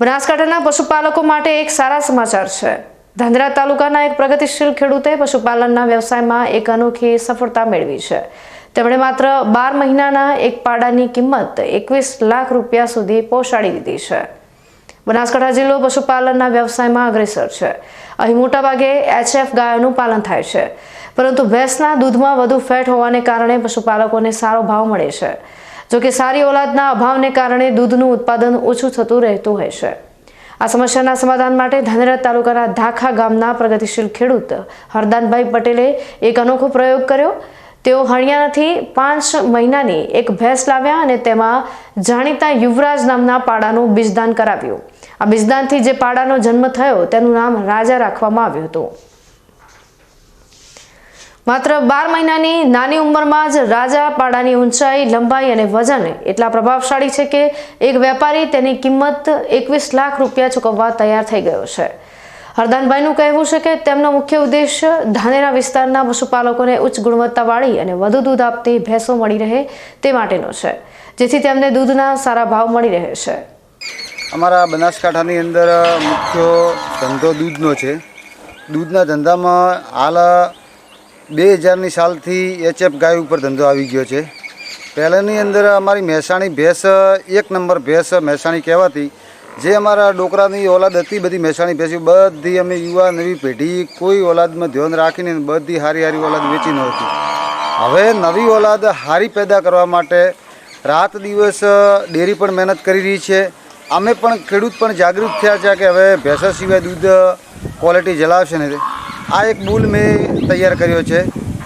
બનાસકાંઠાના પશુપાલકો માટે એક સારા સમાચાર છે. ધાંધ્રા તાલુકાના એક પ્રગતિશીલ ખેડૂતે પશુપાલનના વ્યવસાયમાં એક અનોખી સફળતા મેળવી છે. તેમણે માત્ર બાર મહિનાના એક પાડાની કિંમત એકવીસ લાખ રૂપિયા સુધી પહોંચાડી દીધી છે. બનાસકાંઠા જિલ્લો પશુપાલનના વ્યવસાયમાં અગ્રેસર છે. અહીં મોટાભાગે એચએફ ગાયોનું પાલન થાય છે. પરંતુ ભેંસના દૂધમાં વધુ ફેટ હોવાને કારણે પશુપાલકોને સારો ભાવ મળે છે. જોકે સારી ઓલાદના અભાવને કારણે દૂધનું ઉત્પાદન ઓછું થતું રહેતું હોય છે. આ સમસ્યાના સમાધાન માટે ધાનેરા તાલુકાના ધાખા ગામના પ્રગતિશીલ ખેડૂત હરદાનભાઈ પટેલે એક અનોખો પ્રયોગ કર્યો. તેઓ હણિયાણાથી પાંચ મહિનાની એક ભેંસ લાવ્યા અને તેમાં જાણીતા યુવરાજ નામના પાડાનું બીજદાન કરાવ્યું. આ બીજદાનથી જે પાડાનો જન્મ થયો તેનું નામ રાજા રાખવામાં આવ્યું હતું. માત્ર બાર મહિનાની નાની ઉંમરમાં જ રાજા પાડાની ઊંચાઈ, લંબાઈ અને વજન એટલા પ્રભાવશાળી છે કે એક વેપારી તેની કિંમત એકવીસ લાખ રૂપિયા ચૂકવવા તૈયાર થઈ ગયો છે. હરદાનભાઈનું કહેવું છે કે તેમનો મુખ્ય ઉદ્દેશ ધાનેરા વિસ્તારના પશુપાલકોને ઉચ્ચ ગુણવત્તાવાળી અને વધુ દૂધ આપતી ભેંસો મળી રહે તે માટેનો છે, જેથી તેમને દૂધના સારા ભાવ મળી રહે છે. અમારા બનાસકાંઠાની અંદર મુખ્ય ધંધો દૂધનો છે. દૂધના ધંધામાં હાલ બે હજારની સાલથી એચએફ ગાય ઉપર ધંધો આવી ગયો છે. પહેલાંની અંદર અમારી મહેસાણી ભેંસ, એક નંબર ભેંસ મહેસાણી કહેવાતી, જે અમારા ડોકરાની ઓલાદ હતી, બધી મહેસાણી ભેંસી, બધી અમે યુવા નવી પેઢી, કોઈ ઓલાદમાં ધ્યાન રાખીને બધી હારી હારી ઓલાદ વેચી નહોતી હવે નવી ઓલાદ હારી પેદા કરવા માટે રાત દિવસ ડેરી પણ મહેનત કરી રહી છે. અમે પણ ખેડૂત પણ જાગૃત થયા છે કે હવે ભેંસા સિવાય દૂધ ક્વોલિટી જલાવશે ને આ એક બુલ મેં તૈયાર કર્યો છે.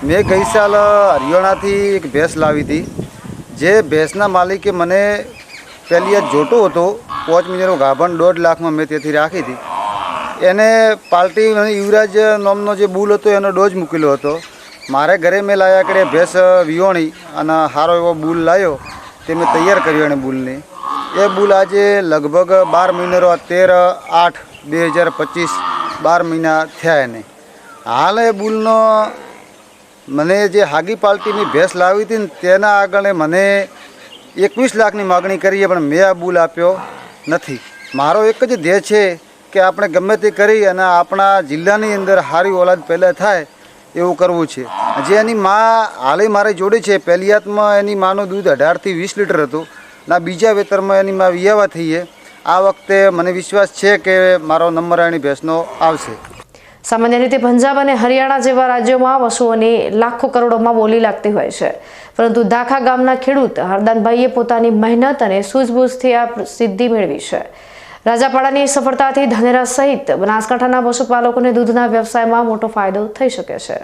મેં ગઈ સાલ હરિયાણાથી એક ભેંસ લાવી હતી. જે ભેંસના માલિકે મને પહેલી આ જોતો હતો, પાંચ મહિનાનો ગાભણ દોઢ લાખમાં મેં તેથી રાખી હતી. એને અને યુવરાજ નામનો જે બુલ હતો, એનો ડોઝ મૂકેલો હતો. મારે ઘરે મેં લાવ્યા કરે ભેંસ વિયોણી અને સારો એવો બુલ લાવ્યો તે મેં તૈયાર કર્યો એને બુલને. એ બુલ આજે લગભગ બાર મહિનાનો, તેર આઠ બે હજાર પચીસ બાર મહિના થયા એને. હાલ એ બુલનો મને જે હાગી પાર્ટીની ભેંસ લાવી હતી ને તેના આગળ મને એકવીસ લાખની માગણી કરી છે પણ મેં આ બુલ આપ્યો નથી. મારો એક જ ધ્યેય છે કે આપણે ગમે તે કરી અને આપણા જિલ્લાની અંદર સારી ઓલાદ પહેલાં થાય એવું કરવું છે. જે એની માં હાલે મારી જોડે છે પહેલીયાતમાં એની માનું દૂધ અઢારથી વીસ લીટર હતું, ના, બીજા વેતરમાં એની માં વિયાવા થઈએ. આ વખતે મને વિશ્વાસ છે કે મારો નંબર એની ભેંસનો આવશે. સામાન્ય રીતે પંજાબ અને હરિયાણા જેવા રાજ્યોમાં પશુઓની લાખો કરોડોમાં બોલી લાગતી હોય છે. પરંતુ દાખા ગામના ખેડૂત હરદાનભાઈએ પોતાની મહેનત અને સૂઝબૂઝથી આ સિદ્ધિ મેળવી છે. રાજાપાડાની સફળતાથી ધાનેરા સહિત બનાસકાંઠાના પશુપાલકોને દૂધના વ્યવસાયમાં મોટો ફાયદો થઈ શકે છે.